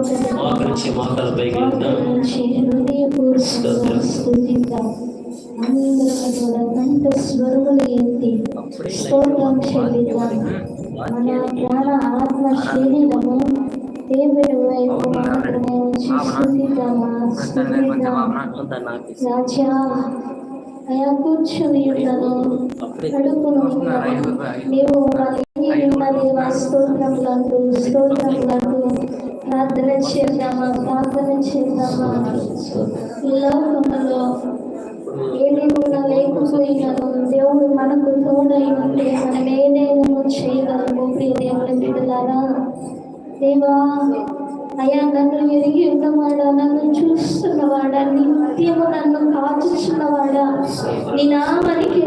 మోకరించి మోకాల ఏంటి స్తోత్రం. చెల్లిద్దాం. మన ప్రాణ ఆత్మ శరీరము దేవుడి వైపు మాత్రమే ఉంచి స్థుతిద్దామా స్థుతిద్దాం. రాజా అయా కూర్చుని ఉన్నను. పడుకును నీవు ప్రార్థన చేద్దామా? ప్రార్థన చేద్దామా? ఈ లోకములో ఏది లేకపోయినాను దేవుడు మనకు తోడై ఉంటే మనం ఏదైనా చేయగలము. ప్రియ దేవుని బిడ్డలారా దేవా అయా నన్ను ఎరిగి ఉన్నవాడా నన్ను చూస్తున్నవాడా? నిత్యము నన్ను కాచుచున్నవాడా? నీ నామానికి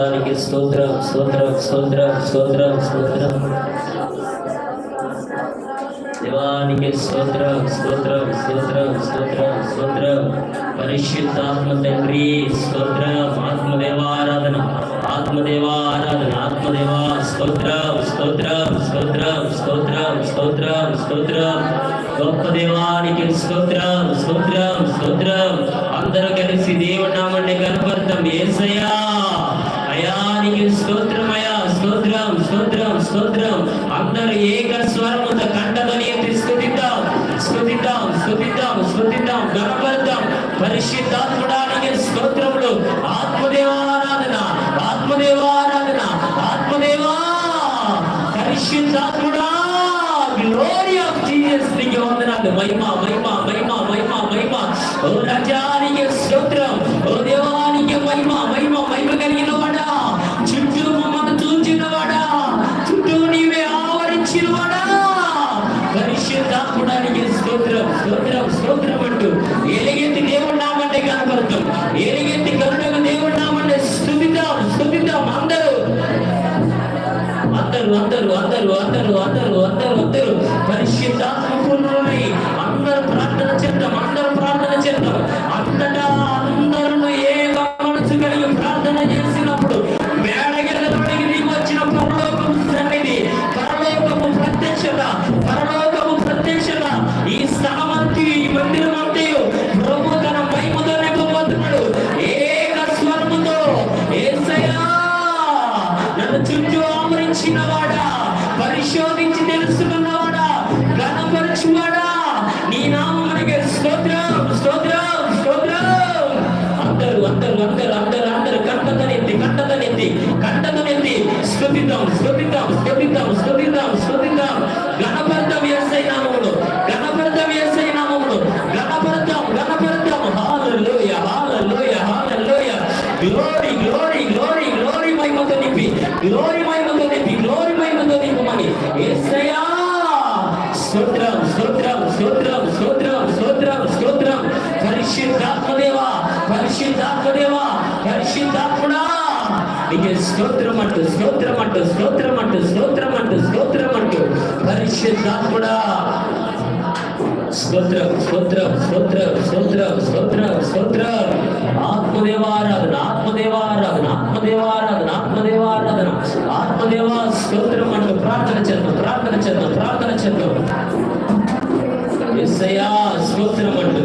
పరిశుద్ధాత్మడానికి స్తోత్రం స్తోత్రం స్తోత్రం స్తోత్రం స్తోత్రం దేవానికి స్తోత్రం స్తోత్రం స్తోత్రం స్తోత్రం స్తోత్రం పరిశుద్ధాత్మ తండ్రి స్తోత్రం ఆత్మదేవారాధన ఆత్మదేవారాధన ఆత్మదేవా స్తోత్రం స్తోత్రం స్తోత్రం స్తోత్రం స్తోత్రం స్తోత్రం గొప్ప దేవానికి స్తోత్రం స్తోత్రం స్తోత్రం అందరూ కలిసి దేవుడి నామండి కనపడతాం ఏసయ్యా అయానికి స్తోత్రమయా స్తోత్రం స్తోత్రం స్తోత్రం. అందరూ ఏక స్వరముతో కంటదని స్థుతిద్దాం స్థుతిద్దాం స్థుతిద్దాం స్థుతిద్దాం స్తుతిద్దాం గణపడతాం పరిశుద్ధాత్మడానికి స్తోత్రములు. ఆత్మదేవారాధన ఆత్మదేవారాధన ఆత్మదేవా. పరిశుద్ధాత్ముడా గ్లోరీ ఆఫ్ జీసస్ నీకు వందనాలు. మహిమ మహిమ మహిమ. అందరూ అందరూ అందరూ అందరూ అందరూ ఆమరించిన పరిశోధించి తెలుసుకున్నవాడా? గణపరచువాడా నీ నామమునకే స్తోత్రం స్తోత్రం స్తోత్రం. అందరూ అందరూ అందరూ అందరూ అందరూ కంటతనెత్తి కంటతనెత్తి కంటతనెత్తి స్థుతిద్దాం స్థుతిద్దాం స్థుతిద్దాం స్థుతిద్దాం స్థుతిద్దాం గణపడతాం ఎస్ఐ నామములు గణపడతాం ఎస్ఐ నామములు గణపడతాం గణపడతాం హాలలోయ హాలలోయ హాలలోయ. గ్లోరీ గ్లోరీ గ్లోరీ గ్లోరీ మహిమతో నింపి. గ్లోరీ నీకే స్తోత్రం అంటూ స్తోత్రం అంటూ స్తోత్రం అంటూ స్తోత్రం అంటూ స్తోత్రం అంటూ పరిశుద్ధాత్ముడా! స్తోత్రం స్తోత్రం స్తోత్రం స్తోత్రం స్తోత్రం స్తోత్రం. ఆత్మదేవారాధన ఆత్మదేవారాధన ఆత్మదేవారాధన ఆత్మదేవారాధన. ఆత్మదేవ స్తోత్రం అంటూ ప్రార్థన చేద్దాం ప్రార్థన చేద్దాం ప్రార్థన చేద్దాం. ఎస్సయ్యా స్తోత్రం అంటూ.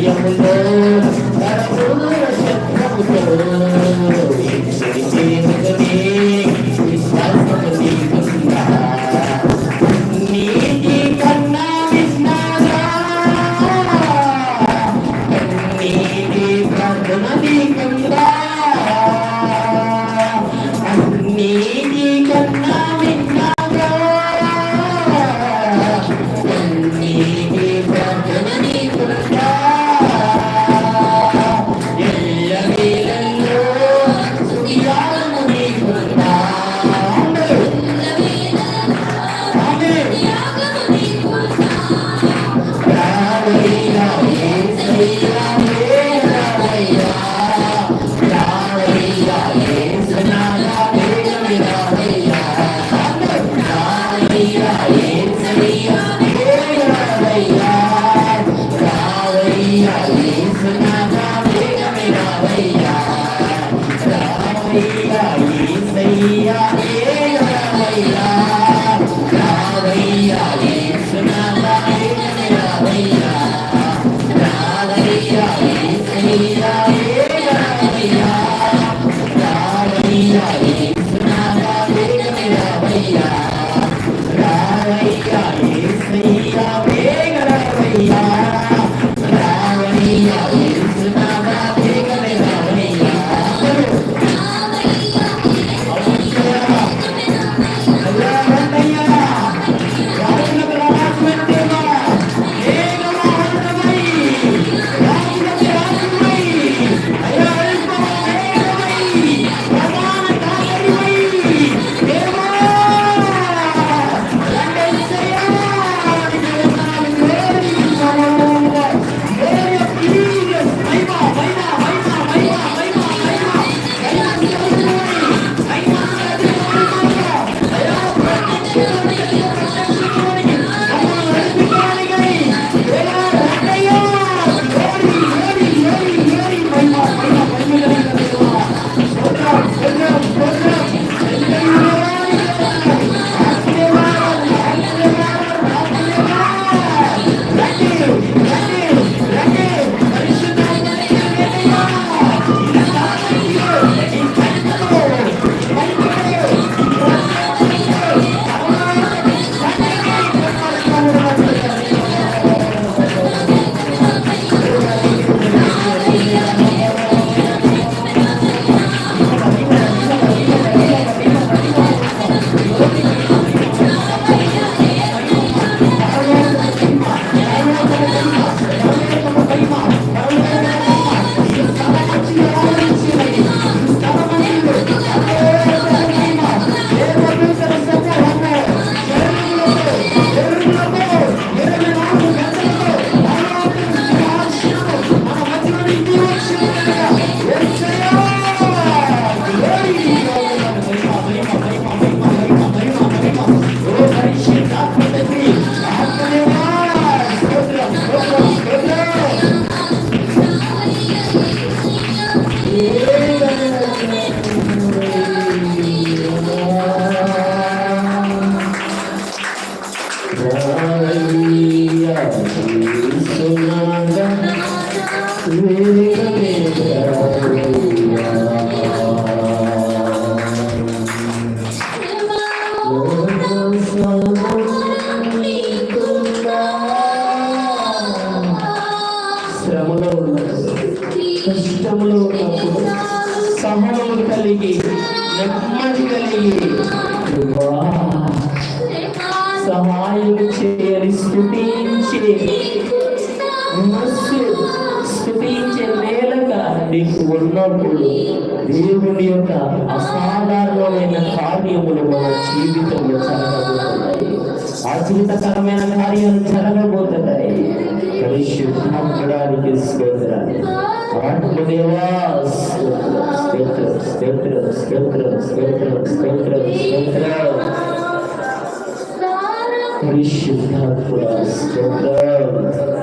Yeah, శ్రమలో ఉన్నప్పుడు కష్టంలో ఉన్నప్పుడు సహనం కలిగి నెమ్మది కలిగి సహాయం చేయని స్థుతించే నీకు ఉన్నప్పుడు దేవుని యొక్క అసాధారణమైన కార్యములు మన జీవితంలో జరగబోతున్నాయి. అద్భుతకరమైన కార్యాలు జరగబోతున్నాయి. పరిశుద్ధానికి స్తోత్రాలు. ఆత్మదేవా స్తోత్రం స్తోత్రం స్తోత్రం స్తోత్రం స్తోత్రం స్తోత్రం. పరిశుద్ధాత్మ స్తోత్రం.